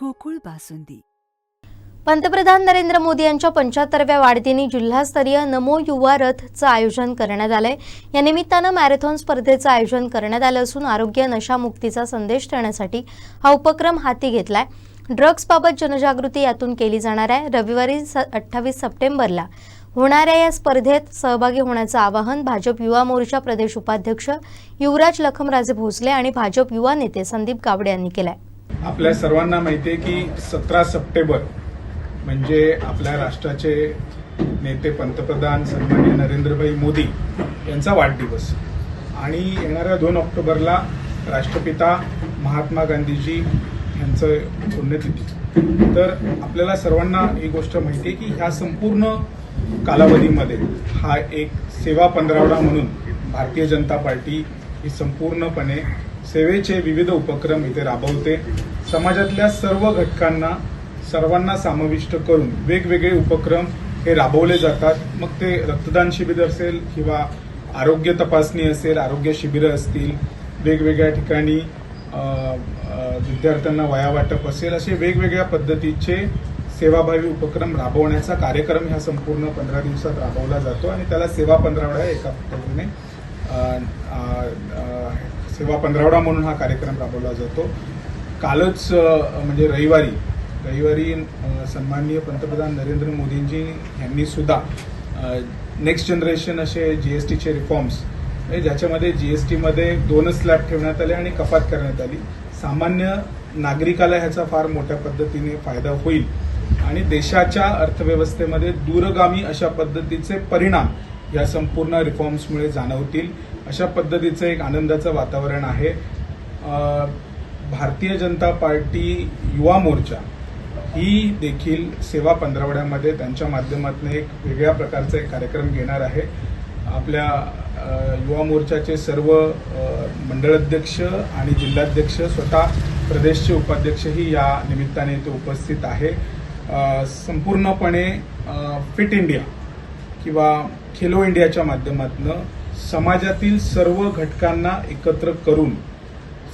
गोकुळ बासुंदी. पंतप्रधान नरेंद्र मोदी यांच्या पंच्याहत्तरव्या वाढदिनी जिल्हास्तरीय नमो युवा रथचं आयोजन करण्यात आलंय. या निमित्तानं मॅरेथॉन स्पर्धेचं आयोजन करण्यात आलं असून आरोग्य नशामुक्तीचा संदेश देण्यासाठी हा उपक्रम हाती घेतलाय. ड्रग्जबाबत जनजागृती यातून केली जाणार आहे. रविवारी अठ्ठावीस सप्टेंबरला होणाऱ्या या स्पर्धेत सहभागी होण्याचं आवाहन भाजप युवा मोर्चा प्रदेश उपाध्यक्ष युवराज लखमराजे भोसले आणि भाजप युवा नेते संदीप गावडे यांनी केलंय. आपल्या सर्वांना माहिती आहे की सतरा सप्टेंबर म्हणजे आपल्या राष्ट्राचे नेते पंतप्रधान सन्मान्य नरेंद्रभाई मोदी यांचा वाढदिवस. आणि येणाऱ्या दोन ऑक्टोबरला राष्ट्रपिता महात्मा गांधीजी यांचं पुण्यतिथी. तर आपल्याला सर्वांना ही गोष्ट माहिती आहे की ह्या संपूर्ण कालावधीमध्ये हा एक सेवा पंधरावडा म्हणून भारतीय जनता पार्टी ही संपूर्णपणे सेवेचे विविध उपक्रम इथे राबवते. समाजातल्या सर्व घटकांना सर्वांना समाविष्ट करून वेगवेगळे उपक्रम हे राबवले जातात. मग ते रक्तदान शिबिर असेल किंवा आरोग्य तपासणी असेल आरोग्य शिबिरं असतील वेगवेगळ्या ठिकाणी विद्यार्थ्यांना वया वाटप असेल असे वेगवेगळ्या पद्धतीचे सेवाभावी उपक्रम राबवण्याचा कार्यक्रम ह्या संपूर्ण पंधरा दिवसात राबवला जातो आणि त्याला सेवा पंधरावडा एका पद्धतीने सेवा पंधरावडा म्हणून हा कार्यक्रम राबवला जातो. कालच म्हणजे रविवारी रविवारी सन्माननीय पंतप्रधान नरेंद्र मोदींजी यांनी सुद्धा नेक्स्ट जनरेशन असे जी एस टीचे रिफॉर्म्स म्हणजे ज्याच्यामध्ये टीमध्ये दोनच स्लॅब ठेवण्यात आले आणि कपात करण्यात आली. सामान्य नागरिकाला ह्याचा फार मोठ्या पद्धतीने फायदा होईल. आणि देशाच्या अर्थव्यवस्थेमध्ये दूरगामी अशा पद्धतीचे परिणाम या संपूर्ण रिफॉर्म्समुळे जाणवतील. अशा पद्धतीचं एक आनंदाचं वातावरण आहे. भारतीय जनता पार्टी युवा मोर्चा ही देखील सेवा पंधरवड्यामध्ये त्यांच्या माध्यमातून एक वेगळ्या प्रकारचा एक कार्यक्रम घेणार आहे. आपल्या युवा मोर्चाचे सर्व मंडळाध्यक्ष आणि जिल्हाध्यक्ष स्वतः प्रदेशचे उपाध्यक्षही या निमित्ताने इथे उपस्थित आहे. संपूर्णपणे फिट इंडिया किंवा खेलो इंडियाच्या माध्यमातून समाजातील सर्व घटकांना एकत्र करून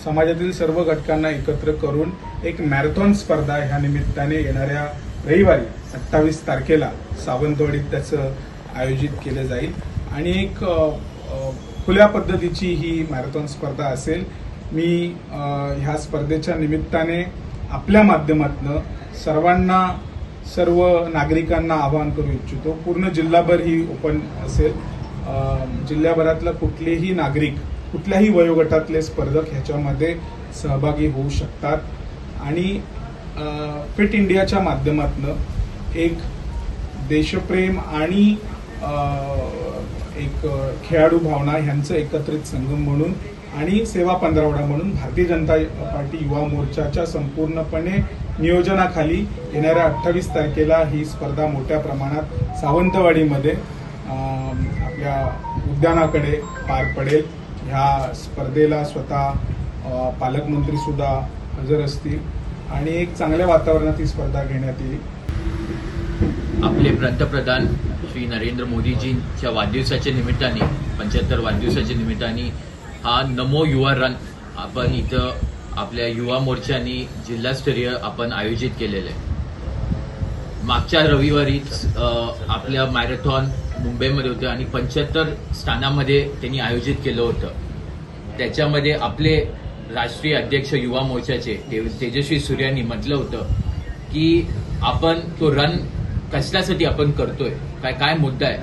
समाजातील सर्व घटकांना एकत्र करून एक मॅरेथॉन स्पर्धा ह्या निमित्ताने येणाऱ्या रविवारी अठ्ठावीस तारखेला सावंतवाडीत त्याचं आयोजित केलं जाईल. आणि एक खुल्या पद्धतीची ही मॅरेथॉन स्पर्धा असेल. मी ह्या स्पर्धेच्या निमित्ताने आपल्या माध्यमातनं सर्वांना सर्व नागरिकांना आवाहन करू इच्छितो. पूर्ण जिल्हाभर ही ओपन असेल. जिल्ह्याभरातला कुठलेही नागरिक कुठल्याही वयोगटातले स्पर्धक ह्याच्यामध्ये सहभागी होऊ शकतात. आणि फिट इंडियाच्या माध्यमातनं एक देशप्रेम आणि एक खेळाडू भावना ह्यांचं एकत्रित संगम म्हणून आणि सेवा पंधरावडा म्हणून भारतीय जनता पार्टी युवा मोर्चाच्या संपूर्णपणे नियोजनाखाली येणाऱ्या अठ्ठावीस तारखेला ही स्पर्धा मोठ्या प्रमाणात सावंतवाडीमध्ये आपल्या उद्यानाकडे पार पडेल. ह्या स्पर्धेला स्वतः पालकमंत्रीसुद्धा पालकमंत्री सुद्धा हजर असतील. आणि एक चांगल्या वातावरणात ही स्पर्धा घेण्यात येईल. आपले पंतप्रधान श्री नरेंद्र मोदीजींच्या वाढदिवसाच्या निमित्ताने पंच्याहत्तर वाढदिवसाच्या निमित्ताने हा नमो युवा रन आपण इथं आपल्या युवा मोर्चानी जिल्हास्तरीय आपण आयोजित केलेलं आहे. मागच्या रविवारीच आपल्या मॅरेथॉन मुंबईमध्ये होतं आणि पंच्याहत्तर स्थानामध्ये त्यांनी आयोजित केलं होतं. त्याच्यामध्ये आपले राष्ट्रीय अध्यक्ष युवा मोर्चाचे ते- तेजस्वी सूर्यांनी म्हटलं होतं की आपण तो रन कशासाठी आपण करतोय? काय काय मुद्दा आहे?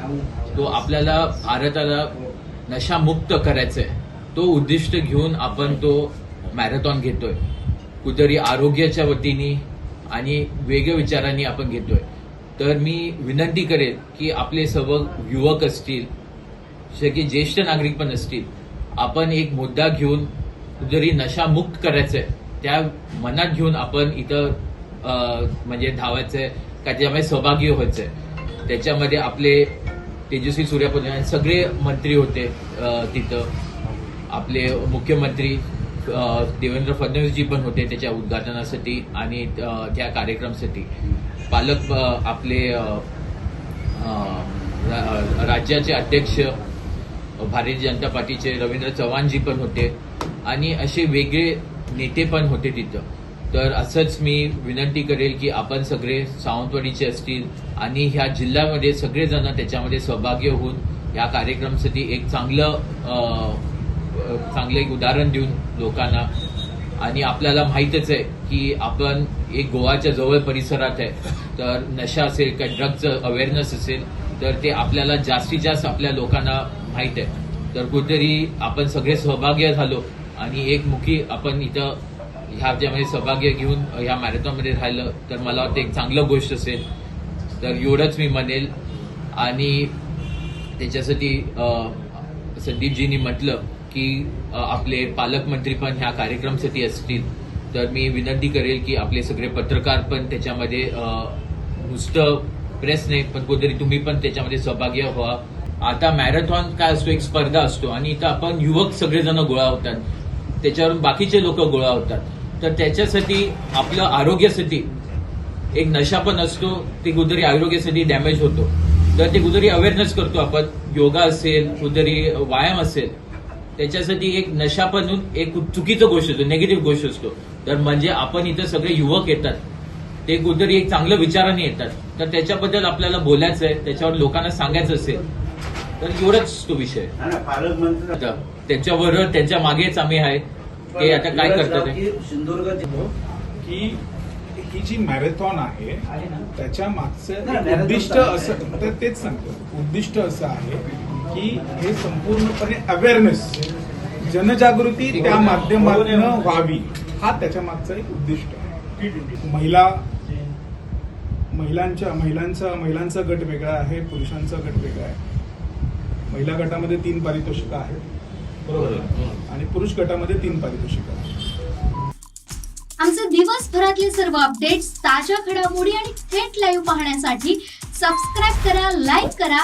तो आपल्याला भारताला नशामुक्त करायचा आहे तो उद्दिष्ट घेऊन आपण तो मॅरेथॉन घेतोय. कुठेतरी आरोग्याच्या वतीने आणि वेगळ्या विचारांनी आपण घेतोय. तर मी विनंती करेन की आपले सर्व युवक असतील जसे की ज्येष्ठ नागरिक पण असतील आपण एक मुद्दा घेऊन जरी नशामुक्त करायचंय त्या मनात घेऊन आपण इथं म्हणजे धावायचंय का त्याच्यामध्ये सहभागी व्हायचंय. त्याच्यामध्ये आपले तेजस्वी सूर्यापूर्ण सगळे मंत्री होते तिथं. आपले मुख्यमंत्री देवेंद्र फडणवीसजी पण होते त्याच्या उद्घाटनासाठी आणि त्या कार्यक्रमासाठी. पालक आपले राज्याचे अध्यक्ष भारतीय जनता पार्टीचे रवींद्र चव्हाणजी पण होते आणि असे वेगळे नेते पण होते तिथं. तर असंच मी विनंती करेल की आपण सगळे सावंतवाडीचे असतील आणि ह्या जिल्ह्यामध्ये सगळेजण त्याच्यामध्ये सहभागी होऊन या कार्यक्रमासाठी एक चांगलं चांगलं एक उदाहरण देऊन लोकांना. आणि आपल्याला माहीतच आहे की आपण एक गोवाच्या जवळ परिसरात आहे. तर नशा असेल किंवा ड्रगचं अवेअरनेस असेल तर ते आपल्याला जास्तीत जास्त आपल्या लोकांना माहीत आहे. तर कुठेतरी आपण सगळे सहभागी झालो आणि एक मुखी आपण इथं ह्या ज्यामध्ये सहभागी घेऊन ह्या मॅरेथॉनमध्ये राहिलं तर मला वाटतं एक चांगलं गोष्ट असेल. तर एवढंच मी म्हणेल. आणि त्याच्यासाठी संदीपजींनी म्हटलं की आपले पालकमंत्री पण ह्या कार्यक्रमासाठी असतील. तर मी विनंती करेल की आपले सगळे पत्रकार पण त्याच्यामध्ये नुसतं प्रेस नाही पण कोणतरी तुम्ही पण त्याच्यामध्ये सहभागी व्हा. आता मॅरेथॉन काय असतो? एक स्पर्धा असतो. आणि इथं आपण युवक सगळेजण गोळा होतात. त्याच्यावरून बाकीचे लोक गोळा होतात. तर त्याच्यासाठी आपलं आरोग्यासाठी एक नशा पण असतो. ते कुठेतरी आरोग्यासाठी डॅमेज होतो. तर ते कुठेतरी अवेअरनेस करतो आपण. योगा असेल कुठेतरी व्यायाम असेल. त्याच्यासाठी एक नशा पण एक चुकीचं गोष्ट असतो निगेटिव्ह गोष्ट असतो. तर म्हणजे आपण इथं सगळे युवक येतात. ते कुठेतरी एक चांगलं विचाराने येतात. तर त्याच्याबद्दल आपल्याला बोलायचं आहे त्याच्यावर लोकांना सांगायचं असेल तर एवढंच तो विषय. त्याच्याबरोबर त्यांच्या मागेच आम्ही आहे. ते आता काय करतात. सिंधुदुर्ग जिल्हा- की ही जी मॅरेथॉन आहे त्याच्या मागचं उद्दिष्ट. असं तेच सांगतो. उद्दिष्ट असं आहे की हे संपूर्णपणे अवेअरनेस जनजागृती त्या माध्यमातून व्हावी हा त्याच्या मागचा एक उद्दिष्ट आहे. महिला महिलांच्या महिलांचा महिलांचा गट वेगळा आहे पुरुषांचा गट वेगळा आहे. महिला गटामध्ये तीन पारितोषिकं आहेत. बरोबर. आणि पुरुष गटामध्ये तीन पारितोषिकं आहेत. आमचे दिवसभरातले सर्व अपडेट्स ताज्या घडामोडी आणि थेट लाईव्ह पाहण्यासाठी सबस्क्राईब करा लाईक करा